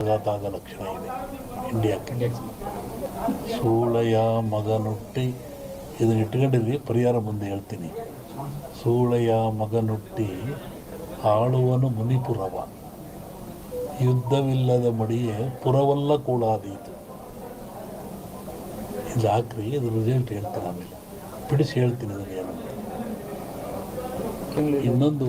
ಆಘಾತ ಲಕ್ಷಣ ಇದೆ. ಇಂಡಿಯಾಕ್ಕೆ. ಸೂಳೆಯ ಮಗನುಟ್ಟಿ ಇದನ್ನ ಇಟ್ಕೊಂಡಿರಿ ಪರಿಹಾರ ಮುಂದೆ ಹೇಳ್ತೀನಿ. ಸೂಳೆಯ ಮಗನುಟ್ಟಿ ಆಳುವನು ಮುನಿಪುರವ. ಯುದ್ಧವಿಲ್ಲದ ಮಡಿಯೇ ಪುರವಲ್ಲ ಕೂಳಾದೀತು ಇದು ಹಾಕ್ರಿ ಇದ್ರ ರಿಸಲ್ಟ್ ಹೇಳ್ತಾರೆ ಆಮೇಲೆ. ಬಿಡಿಸಿ ಹೇಳ್ತೀನಿ ಅದನ್ನು ಏನು ಇನ್ನೊಂದು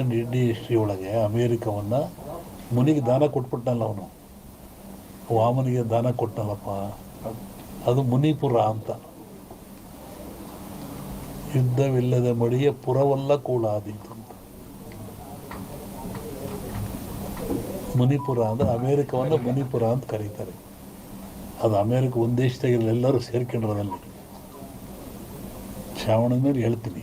ಅಂಡ್ ಇಂಡಿ ಹಿಸ್ಟ್ರಿ ಒಳಗೆ ಅಮೇರಿಕವನ್ನು ಮುನಿಗೆ ದಾನ ಕೊಟ್ಬಿಟ್ಟನಲ್ಲ ಅವನು. ವಾಮನಿಗೆ ದಾನ ಕೊಟ್ಟನಲ್ಲಪ್ಪ ಅದು ಮುನಿಪುರ ಅಂತ. ಯುದ್ಧವಿಲ್ಲದ ಮಡಿಯ ಪುರವಲ್ಲ ಕೂಡ ಅಂತ. ಮುನಿಪುರ ಅಂದರೆ ಅಮೇರಿಕವನ್ನು ಮುನಿಪುರ ಅಂತ ಕರೀತಾರೆ. ಅದು ಅಮೇರಿಕ ಒಂದೇ ದೇಶದಾಗಿಲ್ಲ ಎಲ್ಲರೂ ಸೇರ್ಕೊಂಡಿರೋದಲ್ಲಿ. ಶ್ರಾವಣ ಮೇಲೆ ಹೇಳ್ತೀನಿ.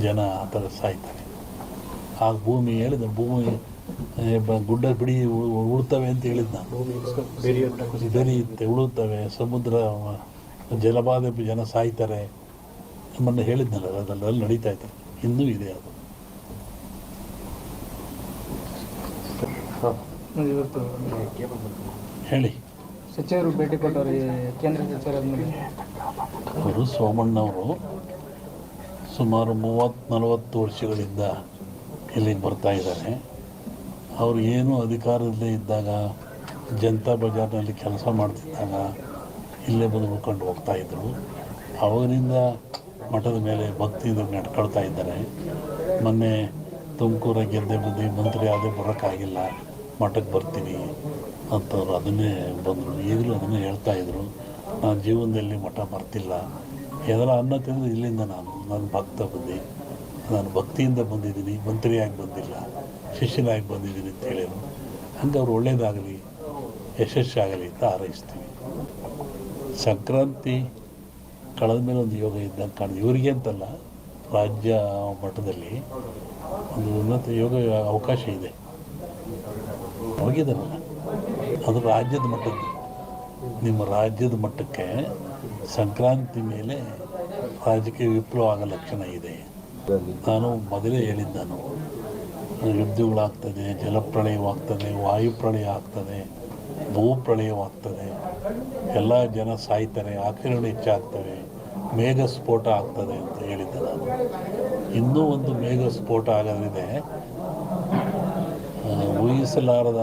ಜನ ಆ ಥರ ಸಾಯ್ತಾರೆ ಆ ಭೂಮಿ ಹೇಳಿದ ಭೂಮಿ ಬ- ಗುಡ್ಡ ಬಿಡಿ ಉಳುತ್ತವೆ ಉಳ್ತವೆ ಅಂತ ಹೇಳಿದ್ದ ನಾನು. ಬೆರೆಯುತ್ತೆ ಉಳುತ್ತವೆ ಸಮುದ್ರ ಜಲಪಾತ ಜಲಬಾಧೆ ಜನ ಸಾಯ್ತಾರೆ ನಮ್ಮನ್ನು ಹೇಳಿದ್ನಲ್ಲ ಅದರಲ್ಲಿ ನಡೀತಾ ಇದೆ ಇನ್ನೂ ಇದೆ ಅದು. ಇವತ್ತು ಹೇಳಿ. ಸಚಿವರು ಭೇಟಿ ಕೊಟ್ಟವರು ಕೇಂದ್ರ ಸಚಿವರಾದ್ಮೇಲೆ? ಅವರು ಸೋಮಣ್ಣವರು. ಸುಮಾರು ಮೂವತ್ತು, ನಲವತ್ತು ವರ್ಷಗಳಿಂದ ಇಲ್ಲಿಗೆ ಬರ್ತಾ ಇದ್ದಾರೆ. ಅವರು ಏನು ಅಧಿಕಾರದಲ್ಲೇ ಇದ್ದಾಗ, ಜನತಾ ಬಜಾರ್ನಲ್ಲಿ ಕೆಲಸ ಮಾಡ್ತಿದ್ದಾಗ ಇಲ್ಲೇ ಬಂದು ಉಳ್ಕೊಂಡು ಹೋಗ್ತಾ ಇದ್ದರು ಅವಾಗಿನಿಂದ ಮಠದ ಮೇಲೆ ಭಕ್ತಿಯಿಂದ ನಡ್ಕೊಳ್ತಾ ಇದ್ದಾರೆ. ಮೊನ್ನೆ ತುಮಕೂರ ಗೆದ್ದೆ ಬಂದು ಮಂತ್ರಿ ಆದೇ ಬರೋಕ್ಕಾಗಿಲ್ಲ, ಮಠಕ್ಕೆ ಬರ್ತೀನಿ ಅಂತವ್ರು ಅದನ್ನೇ ಬಂದರು. ಈಗಲೂ ಅದನ್ನೇ ಹೇಳ್ತಾ ಇದ್ರು. ನಾನು ಜೀವನದಲ್ಲಿ ಮಠ ಬರ್ತಿಲ್ಲ. ಎದರ ಅನ್ನ ತಿಂದು ಇಲ್ಲಿಂದ ನಾನು ನಾನು ಭಕ್ತ ಬಂದೆ. ನಾನು ಭಕ್ತಿಯಿಂದ ಬಂದಿದ್ದೀನಿ, ಮಂತ್ರಿಯಾಗಿ ಬಂದಿಲ್ಲ, ಶಿಷ್ಯನಾಗಿ ಬಂದಿದ್ದೀನಿ ಅಂತ ಹೇಳಿದ್ರು ಹಂಗೆ ಅವ್ರು ಒಳ್ಳೇದಾಗಲಿ, ಯಶಸ್ಸಾಗಲಿ ಅಂತ ಹಾರೈಸ್ತೀವಿ. ಸಂಕ್ರಾಂತಿ ಕಳೆದ ಮೇಲೆ ಒಂದು ಯೋಗ ಇದ್ದಂಗೆ ಕಾಣಿದೆ ಇವರಿಗೆ ಅಂತಲ್ಲ, ರಾಜ್ಯ ಮಟ್ಟದಲ್ಲಿ ಒಂದು ಉನ್ನತ ಯೋಗ ಅವಕಾಶ ಇದೆ. ಹೋಗಿದ್ದಾರಲ್ಲ? ಅದು ರಾಜ್ಯದ ಮಟ್ಟದ್ದು. ನಿಮ್ಮ ರಾಜ್ಯದ ಮಟ್ಟಕ್ಕೆ ಸಂಕ್ರಾಂತಿ ಮೇಲೆ ರಾಜಕೀಯ ವಿಪ್ಲವ ಆಗೋ ಲಕ್ಷಣ ಇದೆ. ನಾನು ಮೊದಲೇ ಹೇಳಿದ್ದನು ಯುದ್ಧಗಳಾಗ್ತದೆ ಜಲಪ್ರಳಯವಾಗ್ತದೆ, ವಾಯುಪ್ರಳಯ ಆಗ್ತದೆ, ಭೂಪ್ರಳಯವಾಗ್ತದೆ, ಎಲ್ಲ ಜನ ಸಾಯ್ತಾರೆ ಆಕ್ರಮಣ ಹೆಚ್ಚಾಗ್ತವೆ ಮೇಘ ಸ್ಫೋಟ ಆಗ್ತದೆ ಅಂತ ಹೇಳಿದ್ದೆ ನಾನು. ಇನ್ನೂ ಒಂದು ಮೇಘ ಸ್ಫೋಟ ಆಗೋದಿದೆ ಊಹಿಸಲಾರದ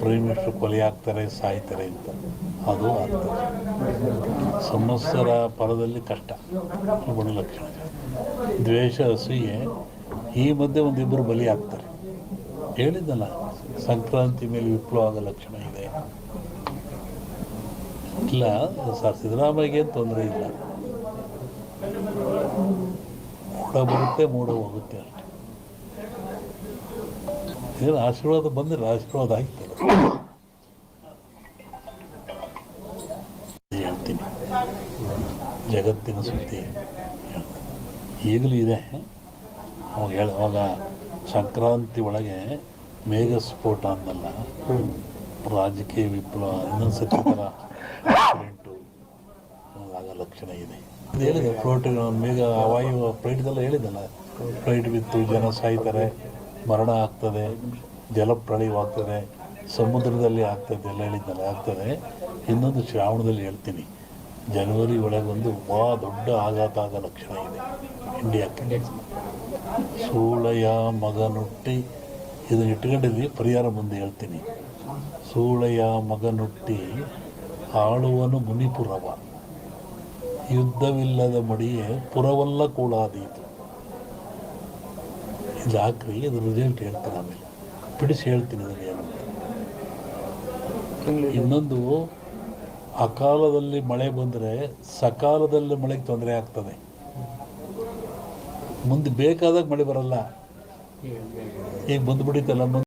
ಪ್ರೈಮ್ ಕೊಲೆ ಆಗ್ತಾರೆ ಸಾಯ್ತಾರೆ ಅಂತ. ಅದು ಆಗ್ತದೆ ಸಮಸ್ಯರ ಪರದಲ್ಲಿ ಕಷ್ಟ. ಗುಣಲಕ್ಷಣ ದ್ವೇಷ, ಅಸೂಯೆ, ಈ ಮಧ್ಯೆ ಒಂದಿಬ್ಬರು ಬಲಿ ಆಗ್ತಾರೆ. ಹೇಳಿದ್ದಲ್ಲ, ಸಂಕ್ರಾಂತಿ ಮೇಲೆ ವಿಪ್ಲವ ಆಗೋ ಲಕ್ಷಣ ಇದೆ. ಇಲ್ಲ, ಸರ್, ಸಿದ್ದರಾಮಯ್ಯಗೆ ತೊಂದರೆ ಇಲ್ಲ. ಮೂಡ ಬರುತ್ತೆ, ಮೂಡ ಹೋಗುತ್ತೆ ಅಷ್ಟೆ ಏನು ಆಶೀರ್ವಾದ ಬಂದರೆ ಆಶೀರ್ವಾದ ಆಗ್ತದೆ ಹೇಳ್ತೀನಿ. ಜಗತ್ತಿನ ಸುದ್ದಿ. ಈಗಲೂ ಇದೆ. ಅವಾಗ ಹೇಳುವಾಗ ಸಂಕ್ರಾಂತಿ ಒಳಗೆ ಮೇಘ ಸ್ಫೋಟ ಅಂದಲ್ಲ? ರಾಜಕೀಯ ವಿಪ್ಲವ ಇನ್ನೊಂದು ಸತಿ ಥರ ಆಗೋ ಲಕ್ಷಣ ಇದೆ. ಹೇಳಿದೆ ಫ್ಲೋಟ್ ಮೇಘ, ವಾಯು ಫ್ಲೈಟ್ದೆಲ್ಲ ಹೇಳಿದಲ್ಲ ಫ್ಲೈಟ್ ಬಿತ್ತು, ಜನ ಸಾಯ್ತಾರೆ, ಮರಣ ಆಗ್ತದೆ, ಜಲಪ್ರಳಯವಾಗ್ತದೆ. ಸಮುದ್ರದಲ್ಲಿ ಆಗ್ತದೆ ಎಲ್ಲ ಹೇಳಿದ್ದಲ್ಲ ಆಗ್ತದೆ. ಇನ್ನೊಂದು ಶ್ರಾವಣದಲ್ಲಿ ಹೇಳ್ತೀನಿ. ಜನವರಿ ಒಳಗೊಂದು ಬಹಳ ದೊಡ್ಡ ಆಘಾತ ಆದ ಲಕ್ಷಣ ಇದೆ ಇಂಡಿಯಾಕ್ಕೆ. ಸೂಳೆಯ ಮಗನುಟ್ಟಿ, ಇದನ್ನ ಇಟ್ಕೊಂಡಿದ್ವಿ, ಪರಿಹಾರ ಮುಂದೆ ಹೇಳ್ತೀನಿ. ಸೂಳಯ ಮಗನುಟ್ಟಿ, ಆಳುವನು ಮುನಿಪುರವ. ಯುದ್ಧವಿಲ್ಲದ ಮಡಿಯೇ ಪುರವಲ್ಲ ಕೂಳಾದೀತು ಇದು ಹಾಕ್ರಿ ಅದ್ರ ರಿಸಲ್ಟ್ ಹೇಳ್ತಾರೆ ಆಮೇಲೆ. ಬಿಡಿಸಿ ಹೇಳ್ತೀನಿ ಅದನ್ನು ಏನು ಇನ್ನೊಂದು ಅಕಾಲದಲ್ಲಿ ಮಳೆ ಬಂದರೆ ಸಕಾಲದಲ್ಲಿ ಮಳೆಗೆ ತೊಂದರೆ ಆಗ್ತದೆ. ಮುಂದೆ ಬೇಕಾದಾಗ ಮಳೆ ಬರಲ್ಲ. ಈಗ ಬಂದ್ಬಿಟ್ಟಿತ್ತಲ್ಲ